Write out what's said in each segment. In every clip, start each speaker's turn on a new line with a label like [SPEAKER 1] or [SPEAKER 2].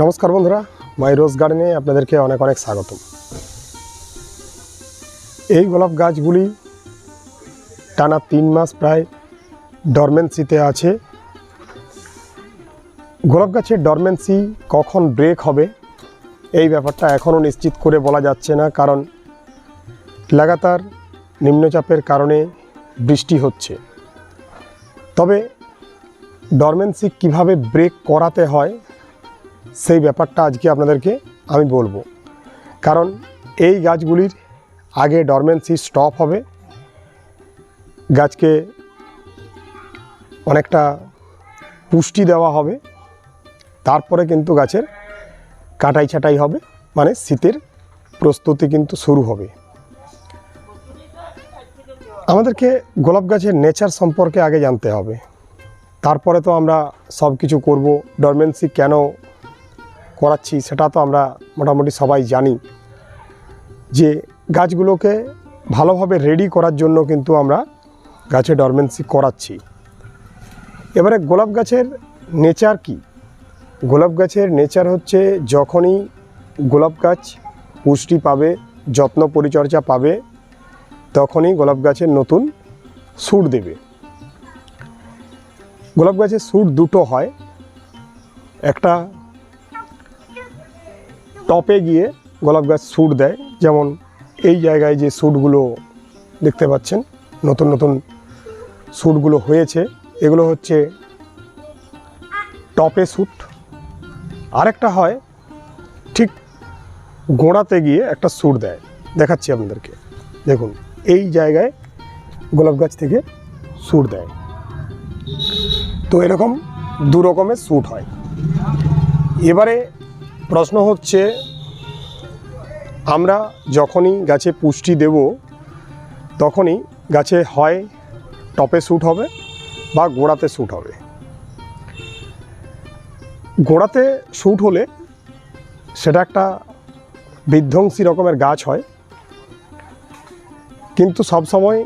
[SPEAKER 1] নমস্কার বন্ধুরা, মাই রোজ গার্ডেনে আপনাদেরকে অনেক অনেক স্বাগতম। এই গোলাপ গাছগুলি টানা তিন মাস প্রায় ডরমেন্সিতে আছে। গোলাপ গাছের ডরমেন্সি কখন ব্রেক হবে, এই ব্যাপারটা এখনও নিশ্চিত করে বলা যাচ্ছে না, কারণ লাগাতার নিম্নচাপের কারণে বৃষ্টি হচ্ছে। তবে ডরমেন্সি কীভাবে ব্রেক করাতে হয় সেই ব্যাপারটা আজকে আপনাদেরকে আমি বলব। কারণ এই গাছগুলির আগে ডরমেন্সি স্টপ হবে। গাছকে অনেকটা পুষ্টি দেওয়া হবে। তারপরে কিন্তু গাছের কাটাই ছাটাই হবে। মানে শীতের প্রস্তুতি কিন্তু শুরু হবে। আমাদেরকে গোলাপ গাছের নেচার সম্পর্কে আগে জানতে হবে। তারপরে তো আমরা সব কিছু করব। ডরমেন্সি কেন করাচ্ছি, সেটা তো আমরা মোটামুটি সবাই জানি যে গাছগুলোকে ভালোভাবে রেডি করার জন্য কিন্তু আমরা গাছে ডরমেন্সি করাচ্ছি। এবারে গোলাপ গাছের নেচার কি? গোলাপ গাছের নেচার হচ্ছে যখনই গোলাপ গাছ পুষ্টি পাবে, যত্ন পরিচর্যা পাবে, তখনই গোলাপ গাছের নতুন সুর দেবে। গোলাপ গাছের সুর দুটো হয়। একটা টপে গিয়ে গোলাপ গাছ স্যুট দেয়। যেমন এই জায়গায় যে স্যুটগুলো দেখতে পাচ্ছেন, নতুন নতুন স্যুটগুলো হয়েছে। এগুলো হচ্ছে টপে স্যুট। আরেকটা হয়, ঠিক গোড়াতে গিয়ে একটা স্যুট দেয়। দেখাচ্ছি আপনাদেরকে। দেখুন, এই জায়গায় গোলাপ গাছ থেকে স্যুট দেয়। তো এরকম দু রকমের স্যুট হয়। এবারে প্রশ্ন হচ্ছে, আমরা যখনই গাছে পুষ্টি দেব, তখনই গাছে হয় টপে শ্যুট হবে বা গোড়াতে শ্যুট হবে। গোড়াতে শ্যুট হলে সেটা একটা বিধ্বংসী রকমের গাছ হয়। কিন্তু সবসময়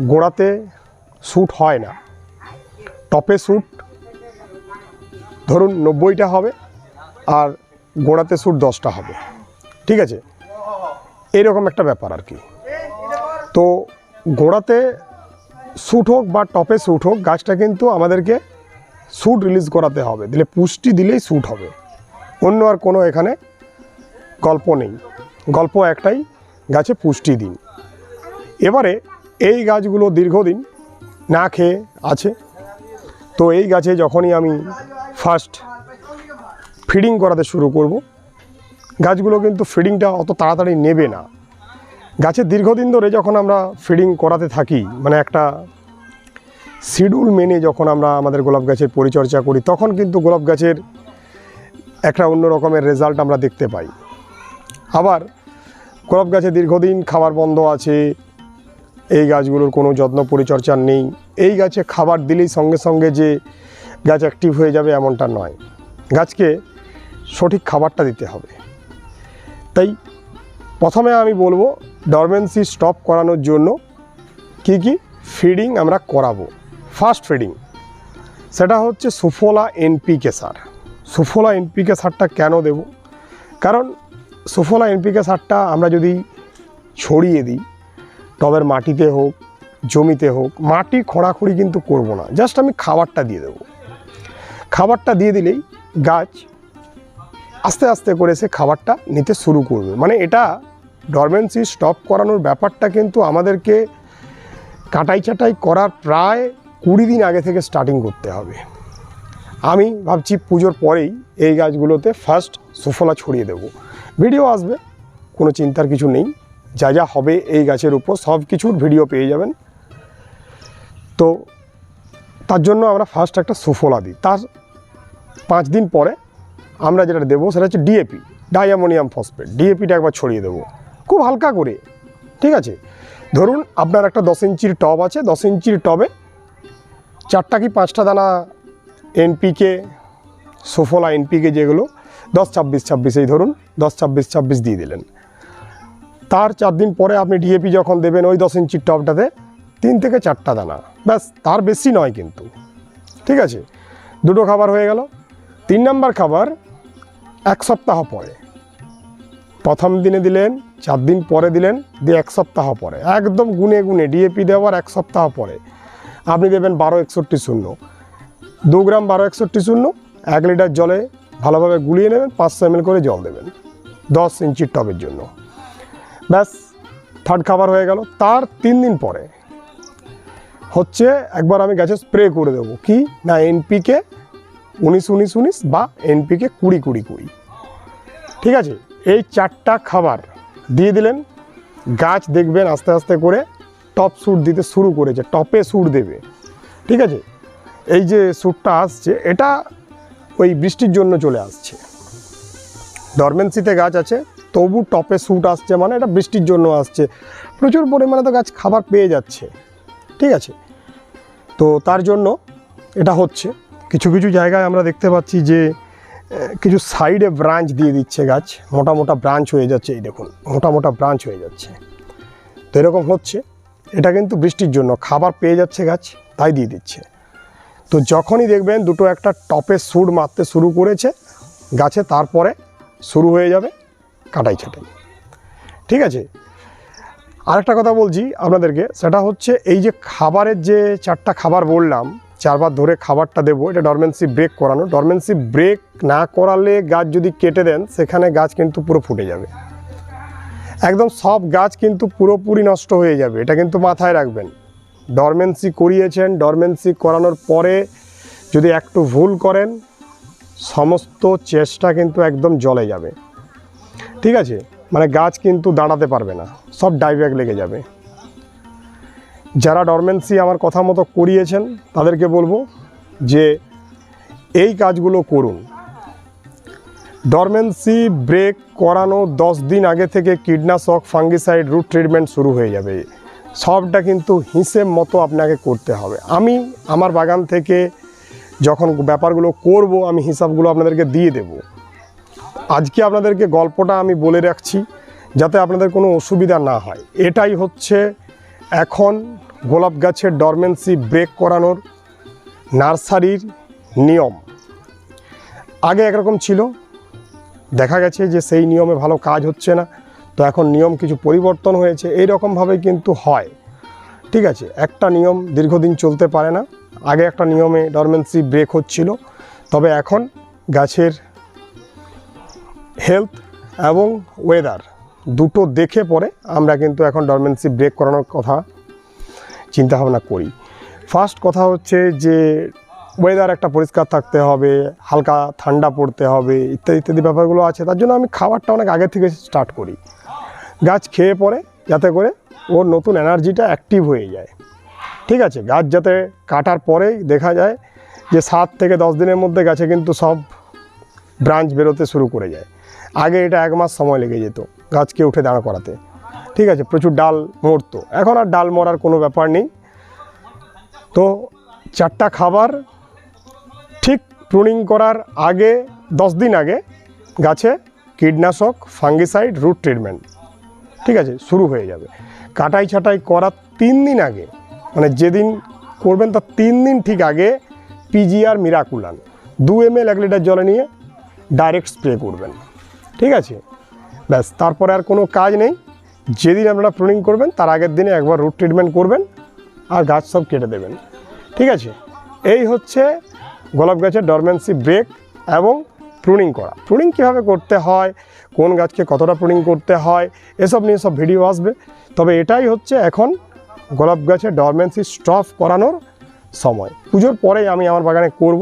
[SPEAKER 1] গোড়াতে শ্যুট হয় না। টপে শ্যুট ধরুন নব্বইটা হবে আর গোড়াতে সুট দশটা হবে। ঠিক আছে? এইরকম একটা ব্যাপার আর কি। তো গোড়াতে শ্যুট হোক বা টপে শ্যুট হোক, গাছটা কিন্তু আমাদেরকে স্যুট রিলিজ করাতে হবে। দিলে পুষ্টি দিলেই শ্যুট হবে। অন্য আর কোনো এখানে গল্প নেই। গল্প একটাই, গাছে পুষ্টি দিন। এবারে এই গাছগুলো দীর্ঘদিন না খেয়ে আছে। তো এই গাছে যখনই আমি ফার্স্ট ফিডিং করাতে শুরু করব। গাছগুলো কিন্তু ফিডিংটা অত তাড়াতাড়ি নেবে না। গাছের দীর্ঘদিন ধরে যখন আমরা ফিডিং করাতে থাকি মানে একটা শিডিউল মেনে যখন আমরা আমাদের গোলাপ গাছের পরিচর্যা করি, তখন কিন্তু গোলাপ গাছের একটা অন্য রকমের রেজাল্ট আমরা দেখতে পাই। আবার গোলাপ গাছে দীর্ঘদিন খাবার বন্ধ আছে, এই গাছগুলোর কোনো যত্ন পরিচর্যা নেই, এই গাছে খাবার দিলেই সঙ্গে সঙ্গে যে গাছ অ্যাক্টিভ হয়ে যাবে এমনটা নয়। গাছকে সঠিক খাবারটা দিতে হবে। তাই প্রথমে আমি বলব ডরমেন্সি স্টপ করানোর জন্য কি কি ফিডিং আমরা করাবো। ফার্স্ট ফিডিং সেটা হচ্ছে সুফলা এনপিকে সার। সুফলা এনপিকে সারটা কেন দেব? কারণ সুফলা এনপিকে সারটা আমরা যদি ছড়িয়ে দিই টবের মাটিতে হোক, জমিতে হোক, মাটি খোঁড়াখুড়ি কিন্তু করব না। জাস্ট আমি খাবারটা দিয়ে দেবো। খাবারটা দিয়ে দিলেই গাছ আস্তে আস্তে করে সে খাবারটা নিতে শুরু করবে। মানে এটা ডরমেন্সি স্টপ করানোর ব্যাপারটা কিন্তু আমাদেরকে কাটাই চাটাই করার প্রায় কুড়ি দিন আগে থেকে স্টার্টিং করতে হবে। আমি ভাবছি পুজোর পরেই এই গাছগুলোতে ফার্স্ট সুফলা ছড়িয়ে দেব। ভিডিও আসবে, কোনো চিন্তার কিছু নেই। যা যা হবে এই গাছের উপর সব কিছুর ভিডিও পেয়ে যাবেন। তো তার জন্য আমরা ফার্স্ট একটা সুফলা দিই। তার পাঁচ দিন পরে আমরা যেটা দেবো সেটা হচ্ছে ডিএপি ডায়ামোনিয়াম ফসফেট ডিএপিটা একবার ছড়িয়ে দেবো। খুব হালকা করে, ঠিক আছে? ধরুন আপনার একটা দশ ইঞ্চির টব আছে, দশ ইঞ্চির টবে চারটা কি পাঁচটা দানা এনপিকে সোফলা এনপিকে যেগুলো, দশ ছাব্বিশ ছাব্বিশ, এই ধরুন দশ ছাব্বিশ ছাব্বিশ দিয়ে দিলেন। তার চার দিন পরে আপনি ডিএপি যখন দেবেন ওই দশ ইঞ্চির টবটাতে, তিন থেকে চারটা দানা। ব্যাস, তার বেশি নয় কিন্তু, ঠিক আছে? দুটো খাবার হয়ে গেল। তিন নাম্বার খাবার এক সপ্তাহ পরে। প্রথম দিনে দিলেন, চার দিন পরে দিলেন, দিয়ে এক সপ্তাহ পরে। একদম গুনে গুনে ডিএপি দেওয়ার এক সপ্তাহ পরে। আপনি দেবেন বারো একষট্টি শূন্য। দু গ্রাম বারো একষট্টি শূন্য, এক লিটার জলে ভালোভাবে গুলিয়ে নেবেন পাঁচশো এমএল করে জল দেবেন, দশ ইঞ্চির টবের জন্য। ব্যাস থার্ড খাবার হয়ে গেল। তার তিন দিন পরে হচ্ছে একবার আমি গাছে স্প্রে করে দেবো। কি? না এনপিকে উনিশ উনিশ উনিশ বা এনপিকে কুড়ি কুড়ি কুড়ি। ঠিক আছে, এই চারটা খাবার দিয়ে দিলেন, গাছ দেখবেন আস্তে আস্তে করে টপ স্যুট দিতে শুরু করেছে, টপে স্যুট দেবে। ঠিক আছে, এই যে স্যুটটা আসছে, এটা ওই বৃষ্টির জন্য চলে আসছে। ডরমেন্সিতে গাছ আছে, তবু টপে স্যুট আসছে মানে এটা বৃষ্টির জন্য আসছে। প্রচুর পরিমাণে তো গাছ খাবার পেয়ে যাচ্ছে। ঠিক আছে, তো তার জন্য এটা হচ্ছে। কিছু কিছু জায়গায় আমরা দেখতে পাচ্ছি যে কিছু সাইডে ব্রাঞ্চ দিয়ে দিচ্ছে গাছ। মোটা মোটা ব্রাঞ্চ হয়ে যাচ্ছে, এই দেখুন, মোটা মোটা ব্রাঞ্চ হয়ে যাচ্ছে। তো এরকম হচ্ছে। এটা কিন্তু বৃষ্টির জন্য, খাবার পেয়ে যাচ্ছে গাছ, তাই দিয়ে দিচ্ছে। তো যখনই দেখবেন দুটো একটা টপে সুর মারতে শুরু করেছে, গাছে তারপরে শুরু হয়ে যাবে কাটাই ছাটাই। ঠিক আছে? আরেকটা কথা বলছি আপনাদেরকে, সেটা হচ্ছে এই যে খাবারের যে চারটা খাবার বললাম চারবার ধরে খাবারটা দেবো। এটা ডরমেন্সি ব্রেক করানো। ডরমেন্সি ব্রেক না করালে গাছ যদি কেটে দেন, সেখানে গাছ কিন্তু পুরো ফুটে যাবে। একদম সব গাছ কিন্তু পুরোপুরি নষ্ট হয়ে যাবে। এটা কিন্তু মাথায় রাখবেন। ডরমেন্সি করিয়েছেন। ডরমেন্সি করানোর পরে যদি একটু ভুল করেন, সমস্ত চেষ্টা কিন্তু একদম জলে যাবে। ঠিক আছে? মানে গাছ কিন্তু দাঁড়াতে পারবে না। সব ডাইব্যাক লেগে যাবে। যারা ডরমেন্সি আমার কথা মতো করিয়েছেন, তাদেরকে বলব যে এই কাজগুলো করুন। ডরমেন্সি ব্রেক করানো দশ দিন আগে থেকে কীটনাশক ফাঙ্গিসাইড রুট ট্রিটমেন্ট শুরু হয়ে যাবে। সবটা কিন্তু হিসেব মতো আপনাকে করতে হবে। আমি আমার বাগান থেকে যখন ব্যাপারগুলো করব, আমি হিসাবগুলো আপনাদেরকে দিয়ে দেবো। আজকে আপনাদেরকে গল্পটা আমি বলে রাখছি, যাতে আপনাদের কোনো অসুবিধা না হয়। এটাই হচ্ছে এখন গোলাপ গাছের ডরমেন্সি ব্রেক করানোর নার্সারির নিয়ম। আগে একরকম ছিল, দেখা গেছে যে সেই নিয়মে ভালো কাজ হচ্ছে না, তো এখন নিয়ম কিছু পরিবর্তন হয়েছে এই রকমভাবেই কিন্তু হয়। ঠিক আছে, একটা নিয়ম দীর্ঘদিন চলতে পারে না, আগে একটা নিয়মে ডরমেন্সি ব্রেক হচ্ছিল, তবে এখন গাছের হেলথ এবং ওয়েদার দুটো দেখে পরে আমরা কিন্তু এখন ডরমেন্সি ব্রেক করানোর কথা চিন্তা ভাবনা করি। ফার্স্ট কথা হচ্ছে যে ওয়েদার একটা পরিষ্কার থাকতে হবে, হালকা ঠান্ডা পড়তে হবে, ইত্যাদি ইত্যাদি ব্যাপারগুলো আছে, তার জন্য আমি খাবারটা অনেক আগে থেকে স্টার্ট করি। গাছ খেয়ে পরে যাতে করে ওর নতুন এনার্জিটা অ্যাক্টিভ হয়ে যায়। ঠিক আছে, গাছ যাতে কাটার পরেই দেখা যায় যে, সাত থেকে দশ দিনের মধ্যে গাছে কিন্তু সব ব্রাঞ্চ বেরোতে শুরু করে যায়। আগে এটা এক মাস সময় লেগে যেত। গাছকে উঠে দাঁড়া করাতে। ঠিক আছে, প্রচুর ডাল মরতো। এখন আর ডাল মরার কোনো ব্যাপার নেই। তো চারটা খাবার ঠিক প্রুনিং করার আগে, দশ দিন আগে গাছে কীটনাশক ফাঙ্গিসাইড রুট ট্রিটমেন্ট ঠিক আছে, শুরু হয়ে যাবে। কাটাই ছাটাই করার তিন দিন আগে মানে যেদিন করবেন তার তিন দিন ঠিক আগে পিজিআর মিরাকুলান দু এম এল এক লিটার জলে নিয়ে ডাইরেক্ট স্প্রে করবেন। ঠিক আছে? ব্যাস, তারপরে আর কোনো কাজ নেই। যেদিন আপনারা প্রুনিং করবেন, তার আগের দিনে একবার রুট ট্রিটমেন্ট করবেন আর গাছ সব কেটে দেবেন। ঠিক আছে? এই হচ্ছে গোলাপ গাছের ডরমেন্সি ব্রেক এবং প্রুনিং করা। প্রুনিং কীভাবে করতে হয়, কোন গাছকে কতটা প্রুনিং করতে হয়, এসব নিয়ে সব ভিডিও আসবে। তবে এটাই হচ্ছে এখন গোলাপ গাছের ডরমেন্সি স্টপ করানোর সময়। পুজোর পরেই আমি আমার বাগানে করব।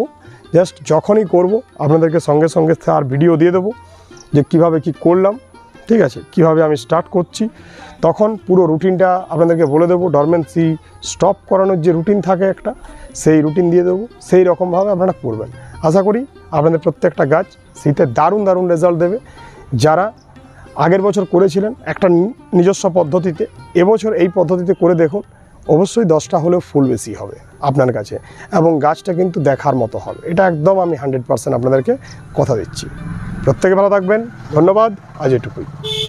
[SPEAKER 1] জাস্ট যখনই করব, আপনাদেরকে সঙ্গে সঙ্গে আর ভিডিও দিয়ে দেবো যে কীভাবে কি করলাম। ঠিক আছে, কীভাবে আমি স্টার্ট করছি? তখন পুরো রুটিনটা আপনাদেরকে বলে দেবো। ডরমেন্সি স্টপ করানোর যে রুটিন থাকে একটা, সেই রুটিন দিয়ে দেবো। সেই রকমভাবে আপনারা করবেন আশা করি আপনাদের প্রত্যেকটা গাছ শীতে দারুণ দারুণ রেজাল্ট দেবে। যারা আগের বছর করেছিলেন একটা নিজস্ব পদ্ধতিতে, এবছর এই পদ্ধতিতে করে দেখুন, অবশ্যই দশটা হলেও ফুল বেশি হবে আপনার কাছে। এবং গাছটা কিন্তু দেখার মতো হবে। এটা একদম আমি হান্ড্রেড পার্সেন্ট আপনাদেরকে কথা দিচ্ছি। প্রত্যেকে ভালো থাকবেন। ধন্যবাদ। আজ এটুকুই।